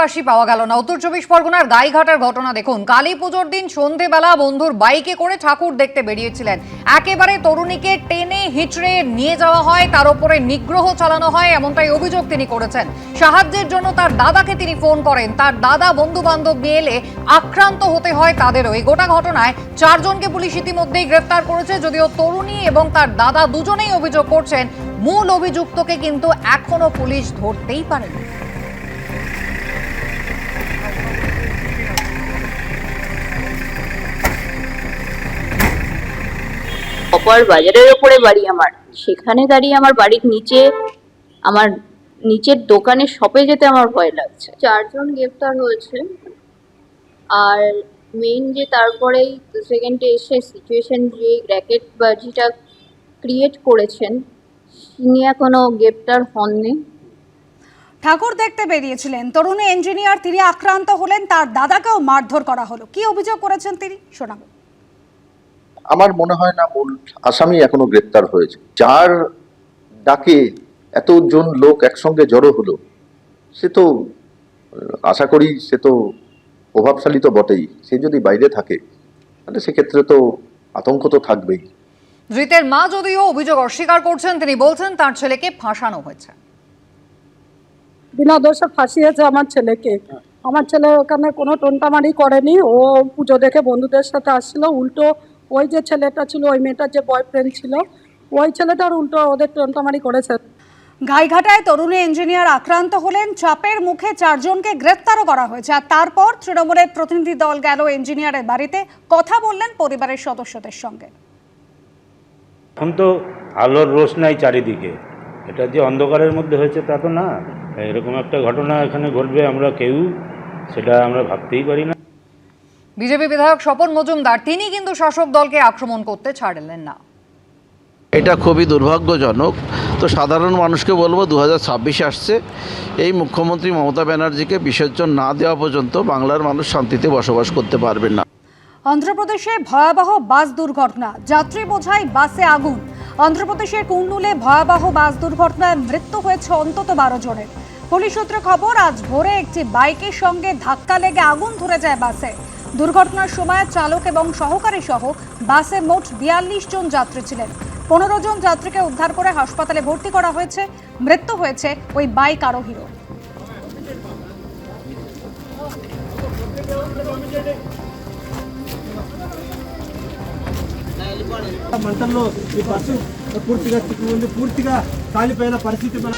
দেশবাসী পাওয়া গেল না। উত্তর চব্বিশ পরগনার গাইঘাটার ঘটনা দেখুন। কালী পুজোর দিন সন্ধেবেলা বন্ধুর বাইকে করে ঠাকুর দেখতে বেরিয়েছিলেন। একেবারে তরুণীকে টেনে হিচড়ে নিয়ে যাওয়া হয়, তার উপরে নিগ্রহ চালানো হয়, এমনটাই অভিযোগ তিনি করেছেন। সাহায্যের জন্য তার দাদাকে তিনি ফোন করেন। তার দাদা বন্ধু বান্ধব নিয়ে এলে আক্রান্ত হতে হয় তাদেরও। এই গোটা ঘটনায় চারজনকে পুলিশ ইতিমধ্যেই গ্রেফতার করেছে, যদিও তরুণী এবং তার দাদা দুজনেই অভিযোগ করছেন, মূল অভিযুক্তকে কিন্তু এখনও পুলিশ ধরতেই পারেনি। অপার বাজারের ওপরে বাড়ি আমার। সেখানে দাঁড়িয়ে আমার বাড়ির নিচে আমার নিচের দোকানে শপে যেতে আমার ভয় লাগছে। চারজন গ্রেপ্তার হয়েছে। আর মেইন যে তারপরেই সেকেন্ডে এসে সিচুয়েশন যে র্যাকেট বাজিটা ক্রিয়েট করেছেন তিনি এখনও গ্রেপ্তার হননি। ঠাকুর দেখতে বেরিয়েছিলেন। তরুণী ইঞ্জিনিয়ার তিনি আক্রান্ত হলেন তার দাদাকেও মারধর করা হলো। কি অভিযোগ করেছেন তিনি? শোনাবো। আমার মনে হয় না মূল আসামি এখনও গ্রেপ্তার হয়েছে। যার ডাকে এতজন লোক একসঙ্গে জড়ো হলো সে তো আশা করি সে তো প্রভাবশালী তো বটেই। সে যদি বাইরে থাকে তাহলে সেক্ষেত্রে তো আতঙ্ক তো থাকবেই। ধৃতের মা যদিও অভিযোগ অস্বীকার করছেন তিনি বলছেন তার ছেলেকে ফাঁসানো হয়েছে। বিনা দোষে ফাঁসিয়েছে আমার ছেলেকে। আমার ছেলে ওখানে কোনো টোনটামারি করেনি। ও পুজো দেখে বন্ধুদের সাথে আসছিল উল্টো ওই যে ছেলেটা ছিল ওই মেয়েটার যে বয়ফ্রেন্ড ছিল ওই ছেলেটার উল্টো ওদের টোনটামারি করেছে। গাইঘাটায় তরুণী ইঞ্জিনিয়ার আক্রান্ত হলেন চাপের মুখে চারজনকে গ্রেফতারও করা হয়েছে। আর তারপর তৃণমূলের প্রতিনিধি দল গেল ইঞ্জিনিয়ারের বাড়িতে। কথা বললেন পরিবারের সদস্যদের সঙ্গে। এখন তো আলোর রোশ নাই চারিদিকে। এটা যে অন্ধকারের মধ্যে হয়েছে তা তো না। এরকম একটা ঘটনা এখানে ঘটবে আমরা কেউ সেটা আমরা ভাবতেই পারি না। বিজেপি বিধায়ক স্বপন মজুমদার তিনি কিন্তু শাসক দলকে আক্রমণ করতে ছাড়লেন না। এটা খুবই দুর্ভাগ্যজনক। তো সাধারণ মানুষকে বলব দু হাজার ছাব্বিশে আসছে এই মুখ্যমন্ত্রী মমতা ব্যানার্জিকে বিসর্জন না দেওয়া পর্যন্ত বাংলার মানুষ শান্তিতে বসবাস করতে পারবেন না। অন্ধ্রপ্রদেশে ভয়াবহ বাস দুর্ঘটনা যাত্রী বোঝাই বাসে আগুন। অন্ধ্রপ্রদেশের কুর্নুলে ভয়াবহ বাস দুর্ঘটনায় মৃত্যু হয়েছে অন্তত বারো জনের। পুলিশ সূত্রে খবর আজ ভোরে একটি বাইকের সঙ্গে ধাক্কা লেগে আগুন ধরে যায় বাসে। দুর্ঘটনার সময় চালক এবং সহকারী সহ বাসে মোট বিয়াল্লিশ জন যাত্রী ছিলেন পনেরো জন যাত্রীকে উদ্ধার করে হাসপাতালে ভর্তি করা হয়েছে মৃত্যু হয়েছে ওই বাইক আরোহীরও మంటల్లో ఈ బస్సు పూర్తిగా చిక్కుకుంది పూర్తిగా కాలిపోయిన పరిస్థితి మన